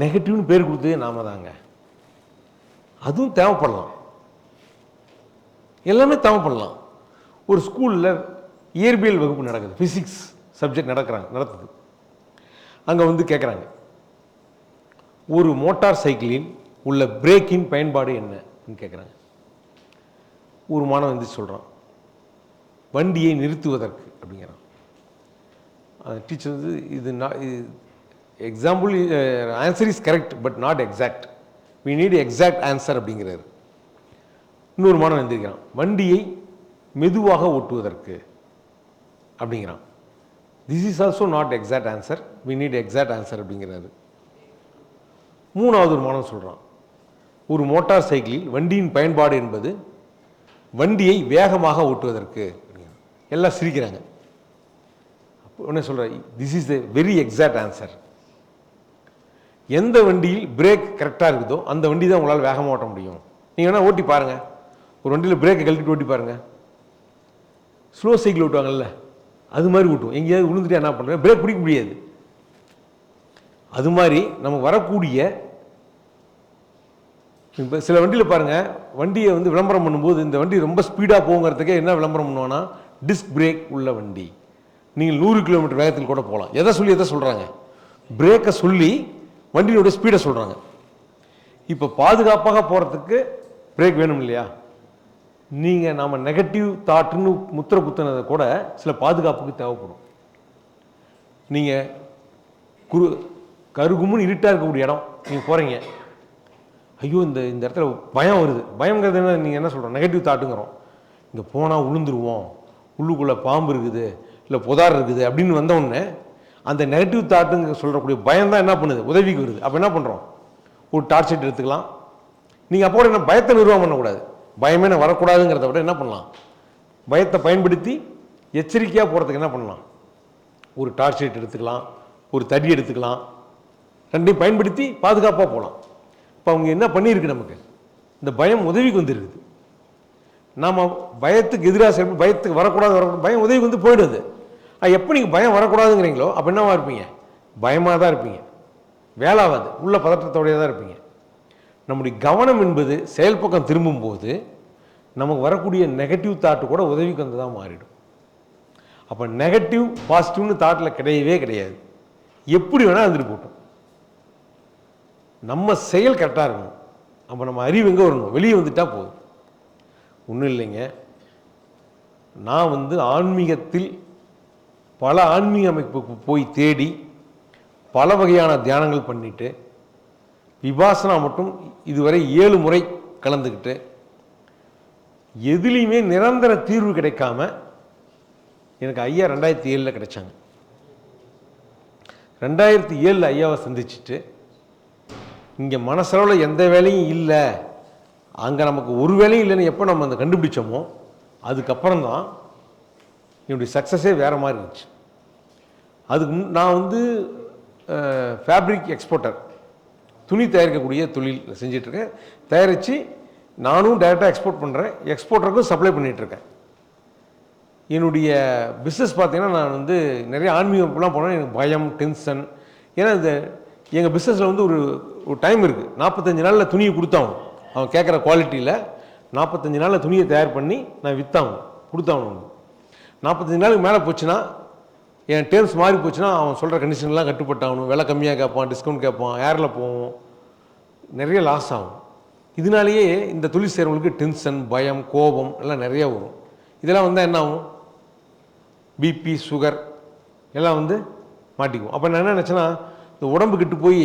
நெகட்டிவ்னு பேர் கொடுத்ததே நாம தாங்க. அதுவும் தேவைப்படலாம். எல்லாமே தேவைப்படலாம். ஒரு ஸ்கூலில் இயற்பியல் வகுப்பு நடக்குது. ஃபிசிக்ஸ் சப்ஜெக்ட் நடக்கிறாங்க நடத்துது அங்கே வந்து கேட்குறாங்க ஒரு மோட்டார் சைக்கிளில் உள்ள பிரேக்கின் பயன்பாடு என்னன்னு கேட்குறாங்க ஒரு மாணவன் வந்து சொல்கிறான் வண்டியை நிறுத்துவதற்கு அப்படிங்கிறான். டீச்சர் வந்து இது நான் example answer is correct but not exact we need exact answer அப்படிங்கிறாரு. இன்னொரு மாணவன் எழுந்திருக்கிறான் வண்டியை மெதுவாக ஓட்டுவதற்கு அப்படிங்கிறான். This is also not exact answer we need exact answer அப்படிங்கிறாரு. மூணாவது ஒரு மாணவன் சொல்கிறான் ஒரு மோட்டார் சைக்கிளில் வண்டியின் பயன்பாடு என்பது வண்டியை வேகமாக ஓட்டுவதற்கு எல்லாம் சிரிக்கிறாங்க. அப்போ உடனே சொல்கிறேன் this is the very exact answer எந்த வண்டியில் பிரேக் கரெக்டாக இருக்குதோ அந்த வண்டி தான் உங்களால் வேகமாக ஓட்ட முடியும். நீங்கள் வேணால் ஓட்டி பாருங்கள் ஒரு வண்டியில் பிரேக்கை கழட்டிட்டு ஓட்டி பாருங்கள் ஸ்லோ சைக்கிள் ஓட்டுவாங்கல்ல அது மாதிரி ஓட்டுவோம். எங்கேயாவது விழுந்துட்டு என்ன பண்ணுறேன் பிரேக் பிடிக்க முடியாது. அது மாதிரி நம்ம வரக்கூடிய இப்போ சில வண்டியில் பாருங்கள் வண்டியை வந்து விளம்பரம் பண்ணும்போது இந்த வண்டி ரொம்ப ஸ்பீடாக போங்கிறதுக்கே என்ன விளம்பரம் பண்ணுவோன்னா டிஸ்க் பிரேக் உள்ள வண்டி. நீங்கள் நூறு கிலோமீட்டர் வேகத்தில் கூட போகலாம். எதை சொல்லி எதை சொல்கிறாங்க பிரேக்கை சொல்லி வண்டியோட ஸ்பீடை சொல்கிறாங்க இப்போ பாதுகாப்பாக போகிறதுக்கு பிரேக் வேணும் இல்லையா? நீங்கள் நாம் நெகட்டிவ் தாட்டுன்னு முத்திர குத்துனதை கூட சில பாதுகாப்புக்கு தேவைப்படும். நீங்கள் குரு கருகுமுன்னு இருட்டாக இருக்கக்கூடிய இடம் நீங்கள் போகிறீங்க ஐயோ இந்த இந்த இடத்துல பயம் வருது. பயங்கிறது என்ன நீங்கள் என்ன சொல்கிறோம் நெகட்டிவ் தாட்டுங்கிறோம் இங்கே போனால் உளுந்துருவோம். உள்ளுக்குள்ளே பாம்பு இருக்குது இல்லை புதார் இருக்குது அப்படின்னு வந்தவுடனே அந்த நெகட்டிவ் தாட்டுங்க சொல்கிறக்கூடிய பயம் தான் என்ன பண்ணுது? உதவிக்கு வருது. அப்போ என்ன பண்ணுறோம் ஒரு டார்ச் ஷீட் எடுத்துக்கலாம். நீங்கள் அப்போ கூட என்ன பயத்தை நிர்வாகம் பண்ணக்கூடாது. பயமே நான் வரக்கூடாதுங்கிறத விட என்ன பண்ணலாம்? பயத்தை பயன்படுத்தி எச்சரிக்கையாக போகிறதுக்கு என்ன பண்ணலாம்? ஒரு டார்ச் ஷீட் எடுத்துக்கலாம். ஒரு தடி எடுத்துக்கலாம். ரெண்டையும் பயன்படுத்தி பாதுகாப்பாக போகலாம் இப்போ அவங்க என்ன பண்ணியிருக்கு நமக்கு? இந்த பயம் உதவிக்கு வந்துருக்குது. நாம் பயத்துக்கு எதிராக செயல்பட பயத்துக்கு வரக்கூடாது வரக்கூடாது பயம் உதவிக்கு வந்து போயிடுது. எப்போ நீங்கள் பயம் வரக்கூடாதுங்கிறீங்களோ அப்போ என்னவா இருப்பீங்க? பயமாக தான் இருப்பீங்க. வேலாவாது உள்ள பதற்றத்தோடையே தான் இருப்பீங்க. நம்முடைய கவனம் என்பது செயல்பக்கம் திரும்பும்போது நமக்கு வரக்கூடிய நெகட்டிவ் தாட்டு கூட உதவிக்கு வந்து தான் மாறிடும். அப்போ நெகட்டிவ் பாசிட்டிவ்னு தாட்டில் கிடையவே கிடையாது. எப்படி வேணால் இருந்துட்டு போட்டோம். நம்ம செயல் கரெக்டாக இருக்கணும். அப்போ நம்ம அறிவு எங்கே வரணும் வெளியே வந்துட்டா போதும். ஒன்றும் இல்லைங்க. நான் வந்து ஆன்மீகத்தில் பல ஆன்மீக அமைப்புக்கு போய் தேடி பல வகையான தியானங்கள் பண்ணிட்டு விபாசனா மட்டும் இதுவரை ஏழு முறை கலந்துக்கிட்டு எதுலேயுமே நிரந்தர தீர்வு கிடைக்காம எனக்கு ஐயா ரெண்டாயிரத்தி ஏழில் கிடைச்சாங்க. ரெண்டாயிரத்தி ஏழில் ஐயாவை சந்திச்சுட்டு இங்கே மனசளவில் எந்த வேலையும் இல்லை அங்கே நமக்கு ஒரு வேலையும் இல்லைன்னு எப்போ நம்ம அந்த கண்டுபிடிச்சோமோ அதுக்கப்புறம் தான் என்னுடைய சக்ஸஸே வேறு மாதிரி இருந்துச்சு. அதுக்கு முன் நான் வந்து ஃபேப்ரிக் எக்ஸ்போர்ட்டர் துணி தயாரிக்கக்கூடிய தொழில் செஞ்சிட்ருக்கேன் தயாரித்து நானும் டைரெக்டாக எக்ஸ்போர்ட் பண்ணுறேன் எக்ஸ்போர்ட்டருக்கும் சப்ளை பண்ணிகிட்ருக்கேன் என்னுடைய பிஸ்னஸ் பார்த்தீங்கன்னா நான் வந்து நிறைய ஆன்மீகம்லாம் போனால் எனக்கு பயம் டென்ஷன் ஏன்னா இந்த எங்கள் பிஸ்னஸில் வந்து ஒரு ஒரு டைம் இருக்குது நாற்பத்தஞ்சு நாளில் துணியை கொடுத்தாவும் அவன் கேட்குற குவாலிட்டியில் நாற்பத்தஞ்சு நாளில் துணியை தயார் பண்ணி நான் விற்றாகணும் கொடுத்தாகணும். நாற்பத்தஞ்சு நாளுக்கு மேலே போச்சுன்னா என் டேர்ம்ஸ் மாறி போச்சுன்னா அவன் சொல்கிற கண்டிஷன்லாம் கட்டுப்பட்டாகணும். விலை கம்மியாக கேட்பான் டிஸ்கவுண்ட் கேட்பான் ஏரில் போவோம். நிறைய லாஸ் ஆகும். இதனாலேயே இந்த தொழில் செய்கிறவங்களுக்கு டென்ஷன் பயம் கோபம் எல்லாம் நிறையா வரும். இதெல்லாம் வந்தால் என்ன ஆகும்? பிபி சுகர் எல்லாம் வந்து மாட்டிக்குவோம். அப்போ நான் என்ன நினச்சேன்னா இந்த உடம்பு கிட்டு போய்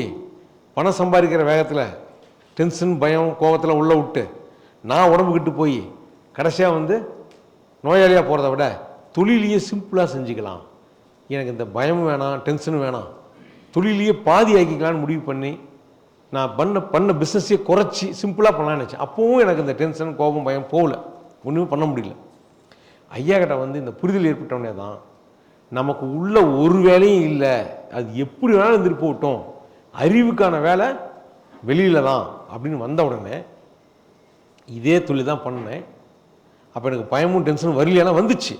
பணம் சம்பாதிக்கிற வேகத்தில் டென்ஷன் பயம் கோபத்தில் உள்ளே விட்டு நான் உடம்பு கிட்டு போய் கடைசியாக வந்து நோயாளியாக போகிறத விட தொழிலையே சிம்பிளாக செஞ்சுக்கலாம். எனக்கு இந்த பயம் வேணாம் டென்ஷன் வேணாம். தொழிலையே பாதி ஆக்கிக்கலாம்னு முடிவு பண்ணி நான் பண்ண பண்ண பிஸ்னஸையே குறைச்சி சிம்பிளாக பண்ணலாம்னு நினச்சேன். அப்போவும் எனக்கு இந்த டென்ஷன் கோபம் பயம் போகல. ஒன்றுமே பண்ண முடியல. ஐயா கிட்ட வந்து இந்த புரிதல் ஏற்பட்டவனே தான் நமக்கு உள்ள ஒரு வேலையும் இல்லை. அது எப்படி வேணாலும் இருந்துட்டு போகட்டும். அறிவுக்கான வேலை வெளியில தான் அப்படின்னு வந்த உடனே இதே தொழில் தான் பண்ணேன். அப்போ எனக்கு பயமும் டென்ஷனும் வரலையானா வந்துச்சு.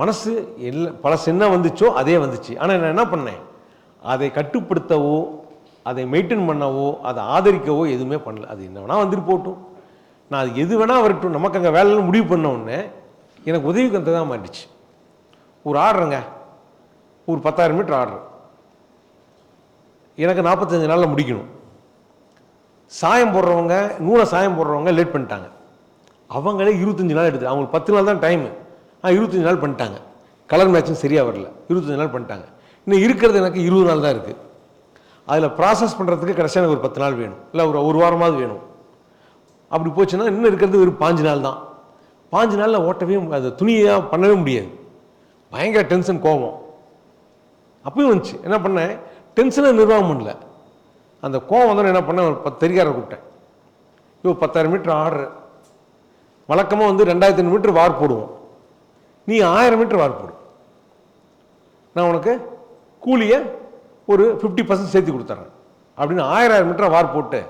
மனசு எல்லா பழசு என்ன வந்துச்சோ அதே வந்துச்சு. ஆனால் நான் என்ன பண்ணேன்? அதை கட்டுப்படுத்தவோ அதை மெயின்டைன் பண்ணவோ அதை ஆதரிக்கவோ எதுவுமே பண்ணல. அது என்ன வேணால் வந்துட்டு போட்டும் நான் அது எது வேணால் வரட்டும். நமக்கு அங்கே வேலைன்னு முடிவு பண்ண உடனே எனக்கு உதவி கந்த தான் மாட்டிச்சு. ஒரு ஆர்டருங்க ஒரு பத்தாயிரம் மீட்டர் ஆர்டர் எனக்கு நாற்பத்தஞ்சு நாளில் முடிக்கணும். சாயம் போடுறவங்க நூலை சாயம் போடுறவங்க லேட் பண்ணிட்டாங்க. அவங்களே இருபத்தஞ்சி நாள் எடுத்து அவங்களுக்கு பத்து நாள் தான் டைமு இருபத்தஞ்சு நாள் பண்ணிட்டாங்க. கலர் மேட்சும் சரியாக வரல. இருபத்தஞ்சி நாள் பண்ணிட்டாங்க. இன்னும் இருக்கிறது எனக்கு இருபது நாள் தான் இருக்குது அதில் ப்ராசஸ் பண்ணுறதுக்கு கடைசியாக எனக்கு ஒரு பத்து நாள் வேணும். இல்லை ஒரு ஒரு வாரமாவது வேணும். அப்படி போச்சுன்னா இன்னும் இருக்கிறது ஒரு பாஞ்சு நாள் தான். பாஞ்சு நாளில் ஓட்டவே அந்த துணியாக பண்ணவே முடியாது. பயங்கர டென்ஷன் கோபம். அப்பயும் வந்துச்சு. என்ன பண்ணேன்? டென்ஷனை நிர்வாகம் பண்ணல. அந்த கோவம் வந்து என்ன பண்ணேன்? ஒரு பத்து தெரிகாரை கூப்பிட்டேன். இப்போ பத்தாயிரம் மீட்டர் ஆர்டர் வழக்கமாக வந்து ரெண்டாயிரத்தி ஐநூறு மீட்டர் வார் போடுவோம். நீ ஆயிரம் மீட்டர் வார் போடு. நான் உனக்கு கூலியை ஒரு ஃபிஃப்டி பர்சன்ட் சேர்த்து கொடுத்துட்றேன் அப்படின்னு ஆயிரம் ஆயிரம் மீட்டர் வார் போட்டு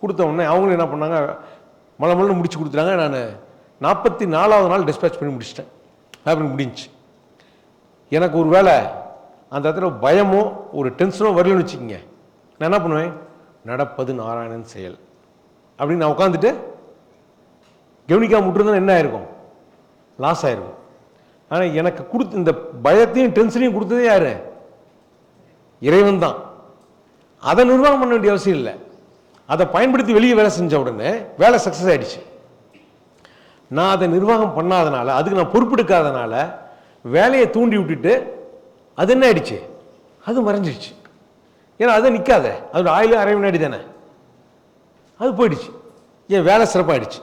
கொடுத்த உடனே அவங்களும் என்ன பண்ணாங்க? மழை மலை முடிச்சு கொடுத்துட்டாங்க. நான் நாற்பத்தி நாலாவது நாள் டிஸ்பேச் பண்ணி முடிச்சிட்டேன். அப்படின்னு முடிஞ்சுச்சு எனக்கு ஒரு வேளை அந்த இடத்துல பயமோ ஒரு டென்ஷனோ வரலன்னு வச்சுக்கோங்க. நான் என்ன பண்ணுவேன்? நடப்பது நாராயணன் செயல். அப்படின்னு நான் உட்காந்துட்டு கவனிக்காம விட்டுருந்தேன்னா என்ன ஆயிருக்கும்? லாஸ் ஆயிருக்கும். ஆனால் எனக்கு கொடுத்து இந்த பயத்தையும் டென்ஷனையும் கொடுத்ததே யார்? இறைவன் தான் அதை நிர்வாகம் பண்ண வேண்டிய அவசியம் இல்லை. அதை பயன்படுத்தி வெளியே வேலை செஞ்ச உடனே வேலை சக்ஸஸ் ஆகிடுச்சு நான் அதை நிர்வாகம் பண்ணாதனால அதுக்கு நான் பொறுப்பெடுக்காதனால வேலையை தூண்டி விட்டுட்டு அது என்ன ஆயிடுச்சு? அது மறைஞ்சிடுச்சு ஏன்னா அது நிற்காத அதோட ஆயில் அரை வினாடி தானே? அது போயிடுச்சு. ஏன் வேலை சிறப்பாகிடுச்சு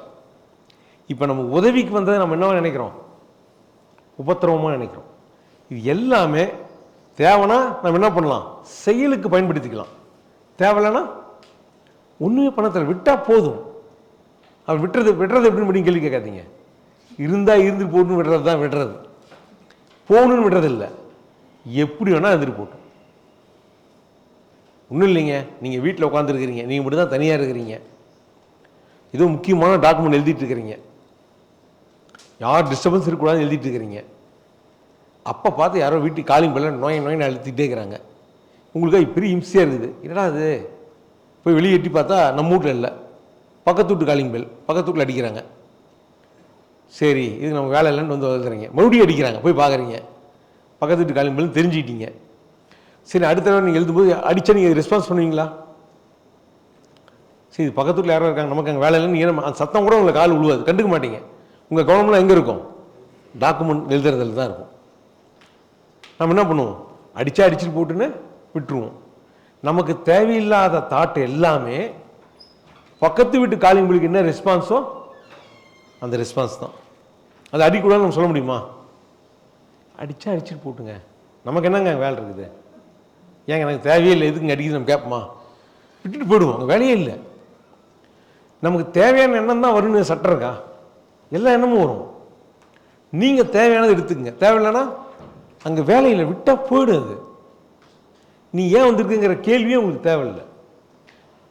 இப்போ நம்ம உதவிக்கு வந்ததை நம்ம என்னவா நினைக்கிறோம்? உபத்திரவமாக நினைக்கிறோம். இது எல்லாமே தேவைன்னா நம்ம என்ன பண்ணலாம்? செயலுக்கு பயன்படுத்திக்கலாம். தேவையில்லைன்னா ஒன்றுமே பணத்தில் விட்டால் போதும். அவர் விட்டுறது விடுறது எப்படின்னு மட்டும் கேள்வி கேட்காதீங்க. இருந்தால் இருந்து போட்டுன்னு விடுறது தான் விடுறது. போகணுன்னு விடுறது இல்லை. எப்படி வேணால் இருந்துட்டு போட்டோம் ஒன்றும் இல்லைங்க. நீங்கள் வீட்டில் உட்காந்துருக்கிறீங்க நீங்கள் மட்டும் தான் தனியாக இருக்கிறீங்க. ஏதோ முக்கியமான டாக்குமெண்ட் எழுதிட்டு இருக்கிறீங்க. யார் டிஸ்டர்பன்ஸ் இருக்கக்கூடாதுன்னு எழுதிட்டு இருக்கிறீங்க. அப்போ பார்த்து யாரோ வீட்டுக்கு காலிங் பண்ணல நோய் நோயின்னு அழுத்திட்டே இருக்கிறாங்க. உங்களுக்கு அது பெரிய இம்சையாக இருக்குது. என்னடா அது போய் வெளியே எட்டி பார்த்தா நம்ம வீட்டில் இல்லை. பக்கத்து வீட்டு காலிங் பெல் பக்கத்து வீட்டில் அடிக்கிறாங்க. சரி இது நம்ம வேலை இல்லைன்னு வந்து வந்துடுறீங்க மறுபடியும் அடிக்கிறாங்க. போய் பார்க்குறீங்க. பக்கத்து வீட்டு காலிங் பெல்னு தெரிஞ்சுக்கிட்டீங்க. சரி அடுத்த தடவை நீங்கள் எழுதும்போது அடித்தா நீங்கள் ரெஸ்பான்ஸ் பண்ணுவீங்களா? சரி இது பக்கத்து வீட்டில் யாரோ இருக்காங்க. நமக்கு அங்கே வேலை இல்லைன்னு ஏன்னா அந்த சத்தம் கூட உங்களை கால் விழுவாது கண்டுக்க மாட்டீங்க. உங்கள் கவனம்லாம் எங்கே இருக்கும்? டாக்குமெண்ட் எழுதுறதுல தான் இருக்கும். நம்ம என்ன பண்ணுவோம்? அடித்தா அடிச்சுட்டு போட்டுன்னு விட்டுருவோம். நமக்கு தேவையில்லாத தாட் எல்லாமே பக்கத்து வீட்டு காலிங் பிள்ளைக்கு என்ன ரெஸ்பான்ஸோ அந்த ரெஸ்பான்ஸ் தான். அது அடிக்கூடாது நம்ம சொல்ல முடியுமா? அடித்தா அடிச்சுட்டு போட்டுங்க. நமக்கு என்னங்க வேலை இருக்குது? ஏங்க எனக்கு தேவையே இல்லை எதுக்கு அடிக்குது நம்ம கேட்போமா? விட்டுட்டு போயிடுவோம். அங்கே வேலையே இல்லை. நமக்கு தேவையான எண்ணம் தான் வரும்னு சட்டம் இருக்கா? எல்லா எண்ணமும் வரும். நீங்கள் தேவையானது எடுத்துக்கங்க. தேவையில்லைன்னா அங்கே வேலையில் விட்டால் போயிடும் அது. நீ ஏன் வந்திருக்குங்கிற கேள்வியே உங்களுக்கு தேவையில்லை.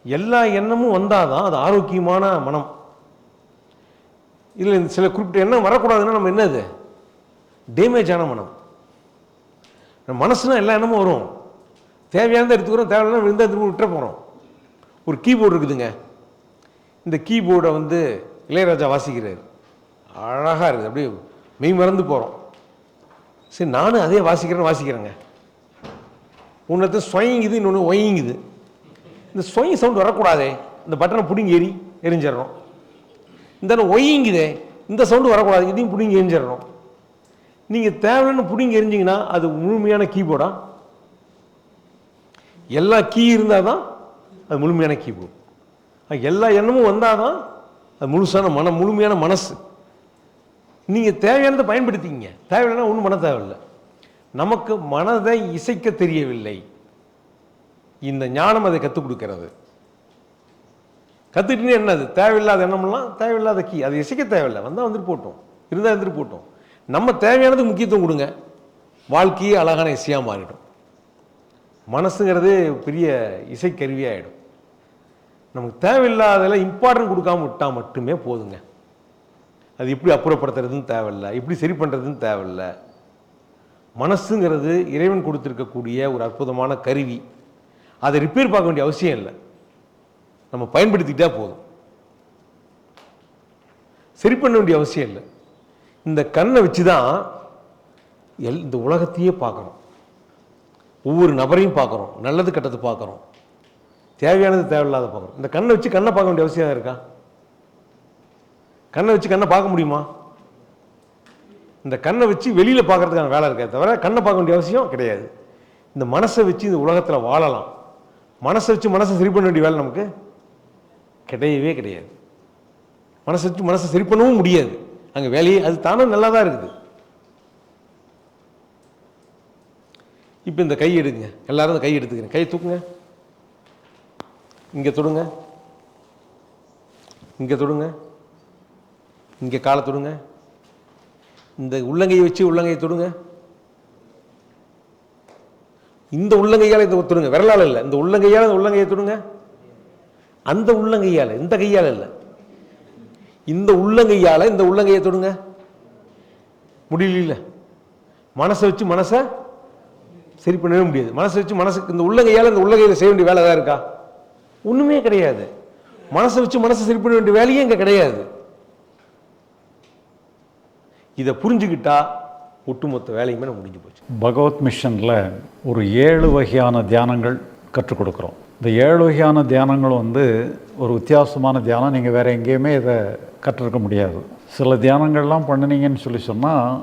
எல்லா எண்ணமும் வந்தால் தான் அது ஆரோக்கியமான மனம். இதில் சில குறிப்பிட்ட எண்ணம் வரக்கூடாதுன்னா நம்ம என்னது? டேமேஜ் ஆன மனம். மனசுனா எல்லா எண்ணமும் வரும். தேவையானதை எடுத்துக்கிறோம் தேவையில்லைனா விழுந்தா திரும்ப விட்டுற போகிறோம் ஒரு கீபோர்டு இருக்குதுங்க. இந்த கீபோர்டை வந்து இளையராஜா வாசிக்கிறார். அழகாக இருக்குது. அப்படியே மெய் மறந்து போகிறோம் சரி நானும் அதே வாசிக்கிறேன்னு வாசிக்கிறேங்க. உன்னத்து ஸ்வயங்குது இன்னொன்று ஒயங்குது. இந்த ஸ்வயம் சவுண்ட் வரக்கூடாதே. இந்த பட்டனை பிடிங்கி எரி எரிஞ்சிடறோம் இந்த ஒய்யுங்குதே இந்த சவுண்டு வரக்கூடாது. இதையும் பிடிங்கி எரிஞ்சிடறோம் நீங்கள் தேவைன்னு பிடிங்கி எரிஞ்சிங்கன்னா அது முழுமையான கீபோர்டா? எல்லா கீ இருந்தால் தான் அது முழுமையான கீபோர்டு. எல்லா எண்ணமும் வந்தால் தான் அது முழுசான மன முழுமையான மனசு. நீங்கள் தேவையானதை பயன்படுத்திங்க தேவையில்லைன்னா ஒன்றும் பண்ண தேவையில்லை. நமக்கு மனதை இசைக்க தெரியவில்லை. இந்த ஞானம் அதை கற்றுக் கொடுக்கிறது. கற்றுக்கிட்டே என்னது தேவையில்லாத எண்ணம்லாம் தேவையில்லாத கீ. அது இசைக்க தேவையில்லை. வந்தால் வந்துட்டு போட்டோம். இருந்தால் இருந்துட்டு போட்டோம். நம்ம தேவையானதுக்கு முக்கியத்துவம் கொடுங்க. வாழ்க்கையே அழகான இசையாக மாறிடும். மனசுங்கிறது பெரிய இசைக்கருவியாகிடும் நமக்கு தேவையில்லாததில் இம்பார்ட்டன்ட் கொடுக்காம விட்டால் மட்டுமே போதுங்க. அது எப்படி அப்புறப்படுத்துறதுன்னு தேவையில்லை எப்படி சரி பண்ணுறதுன்னு தேவையில்லை. மனசுங்கிறது இறைவன் கொடுத்துருக்கக்கூடிய ஒரு அற்புதமான கருவி. அதை ரிப்பேர் பார்க்க வேண்டிய அவசியம் இல்லை. நம்ம பயன்படுத்திக்கிட்டா போதும். சரி பண்ண வேண்டிய அவசியம் இல்லை. இந்த கண்ணை வச்சு தான் எல் இந்த உலகத்தையே பார்க்குறோம். ஒவ்வொரு நபரையும் பார்க்குறோம். நல்லது கெட்டது பார்க்குறோம். தேவையானது தேவையில்லாத பார்க்குறோம். இந்த கண்ணை வச்சு கண்ணை பார்க்க வேண்டிய அவசியம் இருக்கா? கண்ணை வச்சு கண்ணை பார்க்க முடியுமா? இந்த கண்ணை வச்சு வெளியில் பார்க்கறதுக்கான வேலை இருக்காது தவிர கண்ணை பார்க்க வேண்டிய அவசியம் கிடையாது. இந்த மனசை வச்சு இந்த உலகத்தில் வாழலாம். மனசை வச்சு மனசை சரி பண்ண வேண்டிய வேலை நமக்கு கிடையவே கிடையாது. மனசை வச்சு மனசை சரி பண்ணவும் முடியாது. அங்கே வேலையே அது தானும் நல்லா தான் இருக்குது. இப்போ இந்த கை எடுங்க. எல்லாரும் இந்த கை எடுத்துக்கிறேன். கை தூக்குங்க. இங்கே தொடுங்க. இங்கே தொடுங்க. இங்கே காலை தொடுங்க. இந்த உள்ளங்கையை வச்சு உள்ளங்கையை தொடுங்க. இந்த உள்ளங்கையால் இதை தொடுங்க. விரலால் இல்லை. இந்த உள்ளங்கையால் இந்த உள்ளங்கையை தொடுங்க. அந்த உள்ளங்கையால் இந்த கையால் இல்லை. இந்த உள்ளங்கையால் இந்த உள்ளங்கையை தொடுங்க. முடியல மனசை வச்சு மனசை சரி பண்ணவே முடியாது. மனசை வச்சு மனசுக்கு இந்த உள்ளங்கையால் இந்த உள்ளங்கையில் செய்ய வேண்டிய வேலை தான் இருக்கா? ஒன்றுமே கிடையாது. மனசை வச்சு மனசை சரி பண்ண வேண்டிய வேலையே இங்கே கிடையாது. இதை புரிஞ்சுக்கிட்டா ஒட்டுமொத்த வேலையுமே நம்ம முடிஞ்சு போச்சு. பகவத் மிஷனில் ஒரு ஏழு வகையான தியானங்கள் கற்றுக் கொடுக்குறோம். இந்த ஏழு வகையான தியானங்கள் வந்து ஒரு வித்தியாசமான தியானம். நீங்கள் வேறு எங்கேயுமே இதை கற்றுருக்க முடியாது. சில தியானங்கள்லாம் பண்ணினீங்கன்னு சொல்லி சொன்னால்